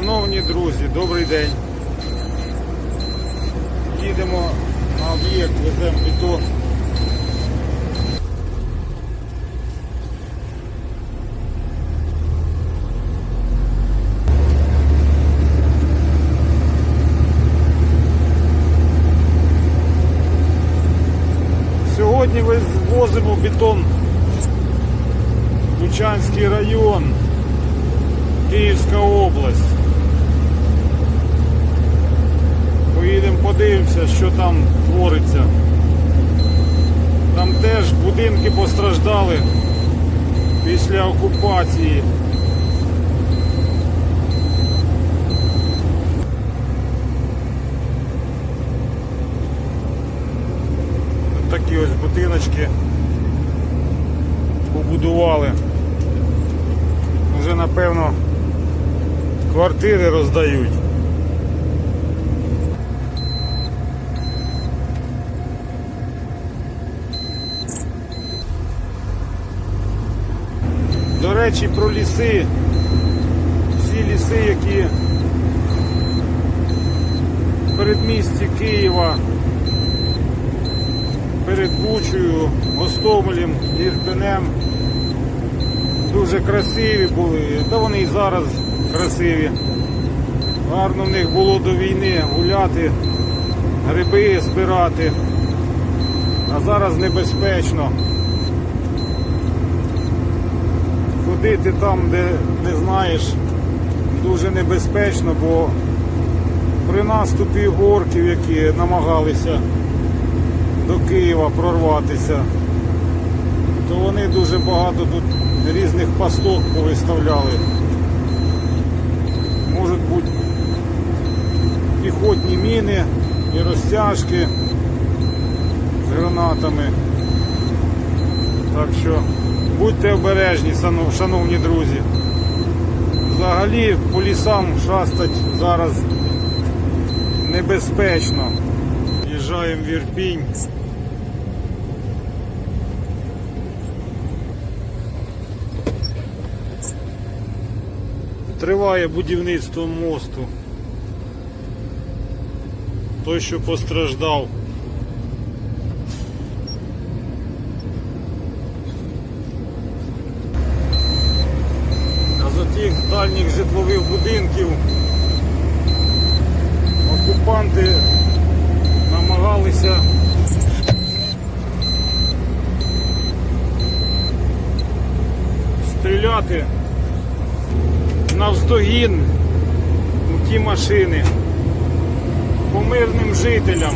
Шановні друзі, добрий день. Їдемо на об'єкт, веземо бетон. Сьогодні ми возимо бетон Лучанський район, Київська область. Поїдемо подивимося, що там твориться. Там теж будинки постраждали після окупації. Такі ось будиночки побудували. Вже напевно квартири роздають. Речі, про ліси. Всі ліси, які в передмісті Києва перед Бучою, Гостомелем, Ірпенем дуже красиві були, та вони і зараз красиві. Гарно в них було до війни гуляти, гриби збирати, а зараз небезпечно. Ходити там, де не знаєш, дуже небезпечно, бо при наступі горків, які намагалися до Києва прорватися, то вони дуже багато тут різних пасток повиставляли. Можуть бути піхотні міни і розтяжки з гранатами. Так що будьте обережні, шановні друзі. Взагалі по лісам шастать зараз небезпечно. Їжджаємо в Ірпінь. Триває будівництво мосту. Той, що постраждав. А за тих дальніх житлових будинків. Окупанти намагалися стріляти навздогін у ті машини. По мирним жителям.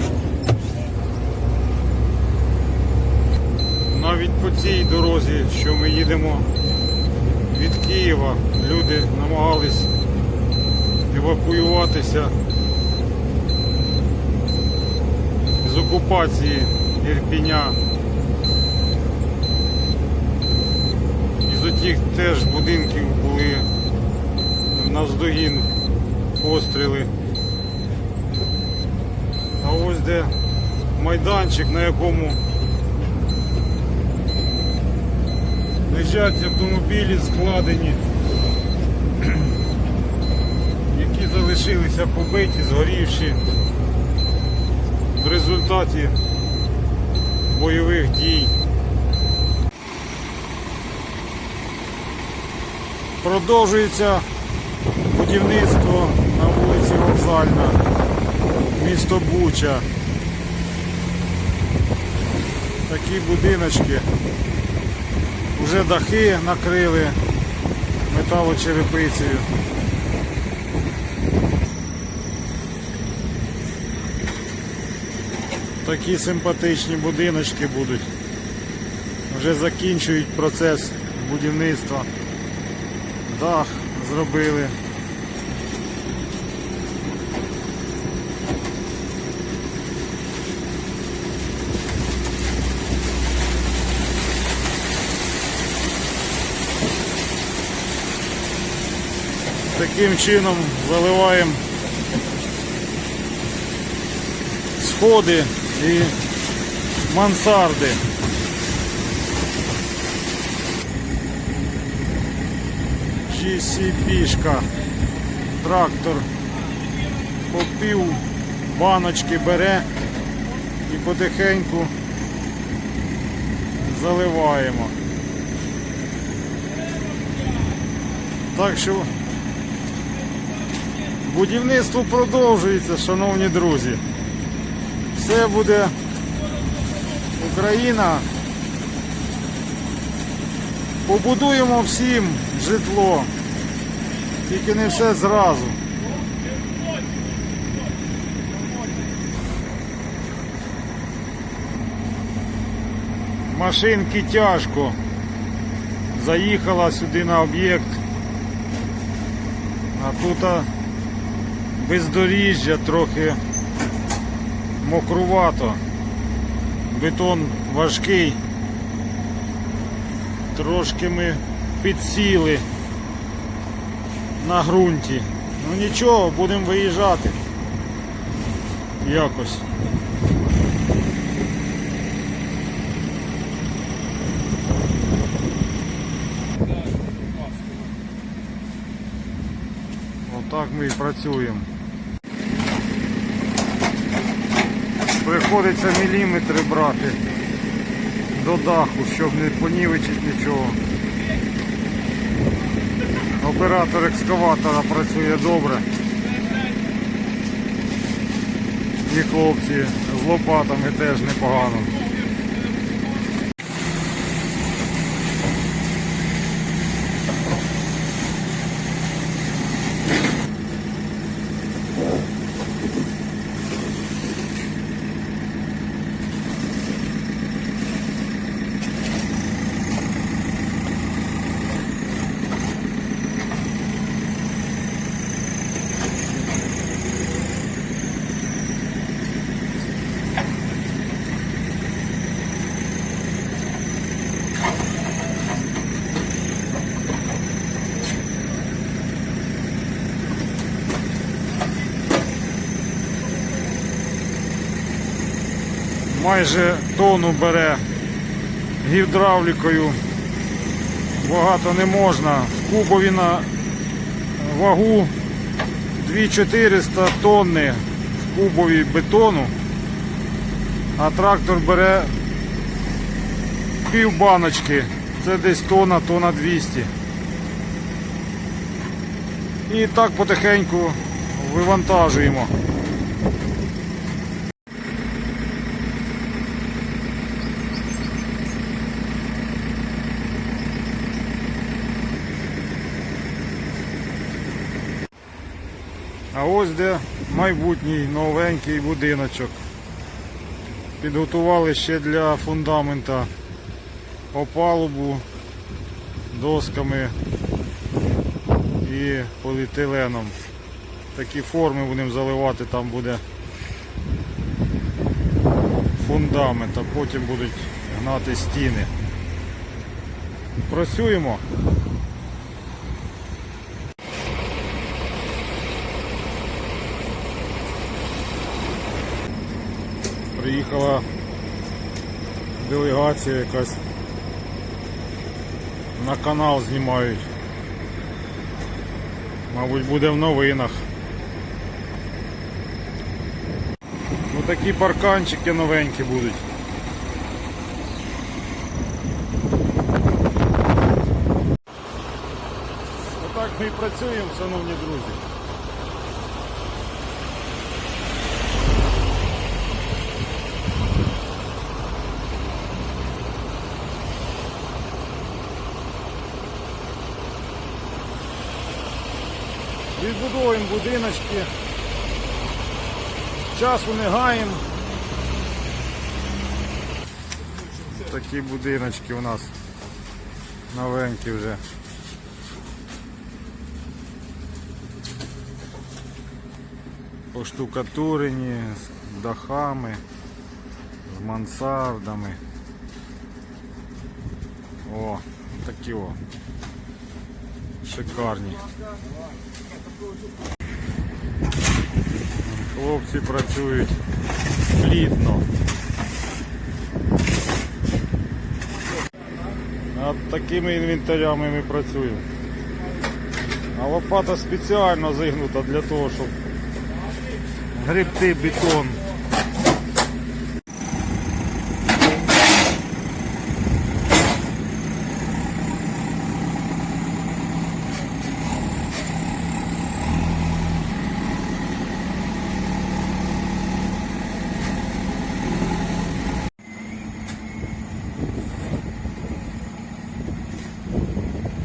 Навіть по цій дорозі, що ми їдемо від Києва, люди намагались евакуюватися з окупації Ірпіня. Із отих теж будинків були навздогін постріли. А ось де майданчик, на якому лежать автомобілі складені, які залишилися побиті, згорівші в результаті бойових дій. Продовжується будівництво на вулиці Вокзальна, місто Буча. Такі будиночки. Уже дахи накрили металочерепицею. Такі симпатичні будиночки будуть. Вже закінчують процес будівництва. Дах зробили. Таким чином заливаємо сходи і мансарди. GCP-шка. Трактор по пів баночки бере і потихеньку заливаємо. Так що будівництво продовжується, шановні друзі. Все буде Україна. Побудуємо всім житло. Тільки не все зразу. Машинки тяжко. Заїхала сюди на об'єкт. А тут бездоріжжя трохи мокрувато. Бетон важкий. Трошки ми підсіли на ґрунті. Ну нічого, будемо виїжджати. Якось. Отак ми і працюємо. Приходиться міліметри брати до даху, щоб не понівечити нічого. Оператор екскаватора працює добре. І хлопці з лопатами теж непогано. Майже тонну бере гідравлікою. Багато не можна. В кубові на вагу 2400 тонни в кубові бетону, а трактор бере пів баночки. Це десь тонна, тонна 200. І так потихеньку вивантажуємо. А ось де майбутній новенький будиночок. Підготували ще для фундамента опалубу досками і поліетиленом. Такі форми будемо заливати, там буде фундамент, а потім будуть гнати стіни. Працюємо. Приїхала делегація якась. На канал знімають. Мабуть, буде в новинах. Ну такі парканчики новенькі будуть. Отак ми і працюємо, шановні друзі. Відбудовуємо будиночки. Часу не гаємо. Такі будиночки у нас новенькі вже. Поштукатурені з дахами, з мансардами. О, такі о. Шикарні. Хлопці працюють плідно. Над такими інвентарями ми працюємо. А лопата спеціально зігнута для того, щоб гребти бетон.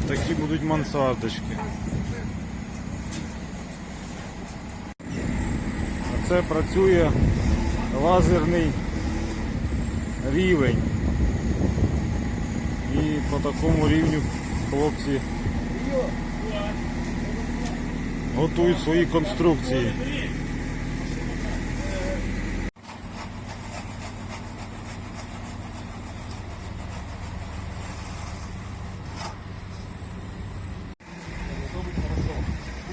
Такі А це працює лазерний рівень. І по такому рівню хлопці готують свої конструкції.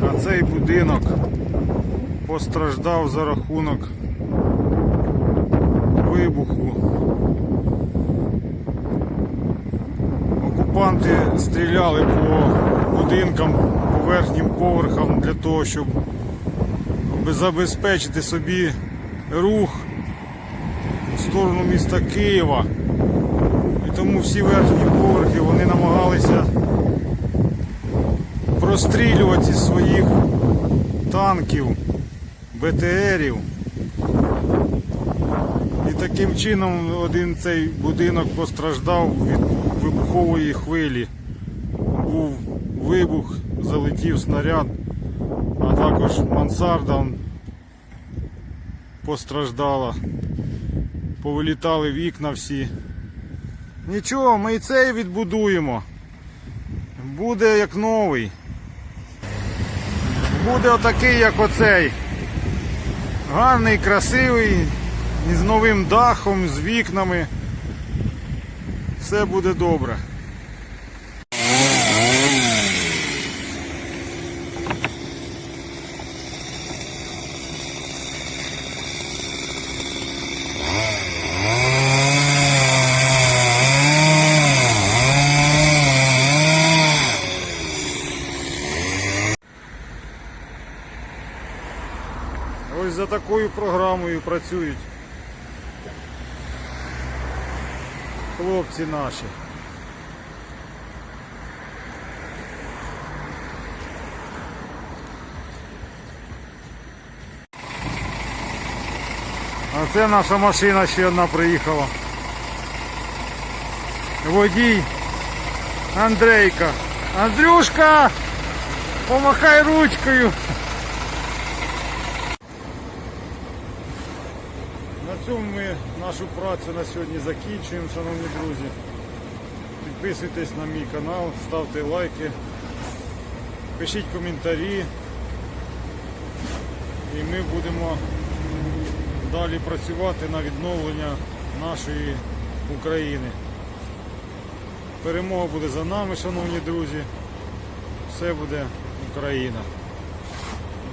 А цей будинок постраждав за рахунок вибуху. Окупанти стріляли по будинкам, по верхнім поверхам для того, щоб забезпечити собі рух в сторону міста Києва. І тому всі верхні поверхи вони намагалися прострілювати із своїх танків, БТРів. І таким чином один цей будинок постраждав від вибухової хвилі. Був вибух, залетів снаряд, а також мансарда постраждала. Повилітали вікна всі. Нічого, ми і цей відбудуємо. Буде як новий. Буде отакий, як оцей. Гарний, красивий, із новим дахом, з вікнами. Все буде добре. Ось за такою програмою працюють хлопці наші. А це наша машина ще одна приїхала. Водій Андрейка. Андрюшка! Помахай ручкою. Цьому ми нашу працю на сьогодні закінчуємо, шановні друзі. Підписуйтесь на мій канал, ставте лайки, пишіть коментарі. І ми будемо далі працювати на відновлення нашої України. Перемога буде за нами, шановні друзі. Все буде Україна.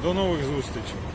До нових зустрічей.